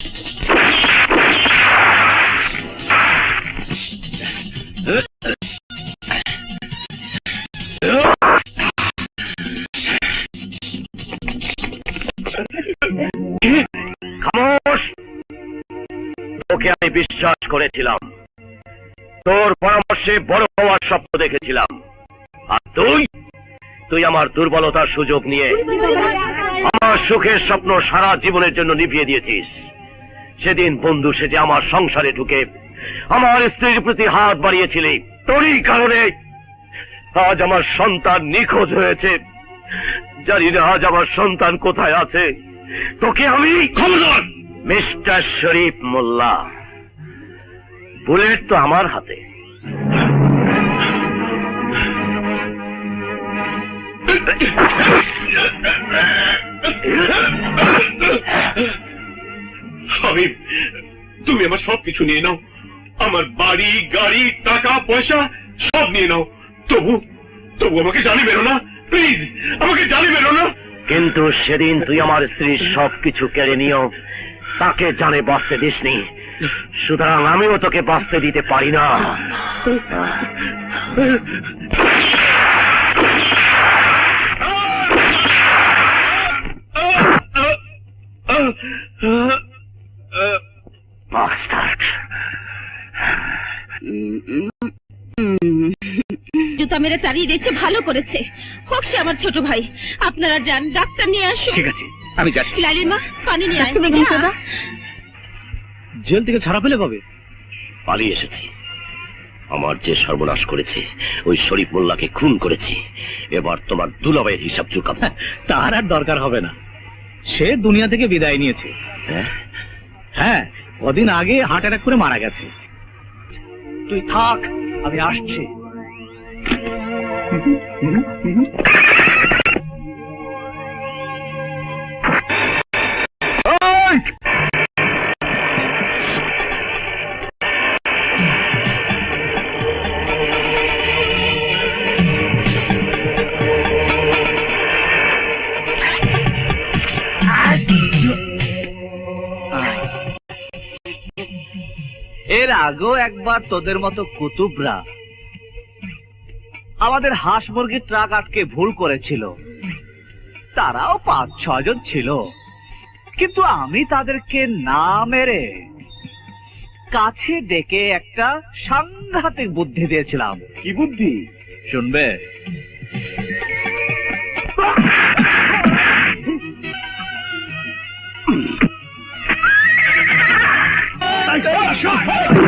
তোকে আমি বিশ্বাস করেছিলাম। তোর পরামর্শে বড় হওয়ার স্বপ্ন দেখেছিলাম। আর তুই তুই আমার দুর্বলতার সুযোগ নিয়ে আমার সুখের স্বপ্ন সারা জীবনের জন্য নিভিয়ে দিয়েছিস। সেদিন বন্ধু সেজে আমার সংসারে ঢুকে আমার স্ত্রীর প্রতি হাত বাড়িয়েছিলি তোরই কারণে আজ আমার সন্তান নিখোঁজ হয়েছে। জানি না আজ আমার সন্তান কোথায় আছে। তোকে আমি খবরদার! মিস্টার শরীফ মোল্লা বুলেট তো আমার হাতে। আমি তুমি আমার সবকিছু নিয়ে নাও। আমার বাড়ি গাড়ি টাকা পয়সা সব নিয়ে নাও। তবু তবু আমাকে জানি বেরো না প্লিজ আমাকে জানি বেরো না। কিন্তু সেদিন তুই আমার স্ত্রীর সবকিছু কেড়ে নিও তাকে জানে বাঁচতে দিসনি। সুতরাং আমিও তোকে বাঁচতে দিতে পারি না। Bastard. জুতা মেরে তাড়িয়ে দিয়েছে ভালো করেছে। হোক সে আমার ছোট ভাই। আপনারা যান ডাক্তার নিয়ে আসুন। ঠিক আছে আমি যাচ্ছি। লালিমা পানি নিয়ে আয় যা। জেল থেকে ছাড়া পেলে কবে? পালিয়ে এসেছি। আমার যে সর্বনাশ করেছে ওই শরীফ মোল্লাকে খুন করেছি। এবার তোমার দুলাভাইয়ের হিসাব চুকাবো। তার আর দরকার হবে না। সে দুনিয়া থেকে বিদায় নিয়েছে। হ্যাঁ? কদিন আগে হার্ট অ্যাটাক করে মারা গেছে। তুই থাক আমি আসছি। এর আগেও একবার তোদের মতো কুতুবরা আমাদের হাঁস মুরগির ট্রাক আটকে ভুল করেছিল। তারাও পাঁচ ছজন ছিল। কিন্তু আমি তাদেরকে না মেরে কাছে ডেকে একটা সাংঘাতিক বুদ্ধি দিয়েছিলাম। কি বুদ্ধি? শুনবে? shot!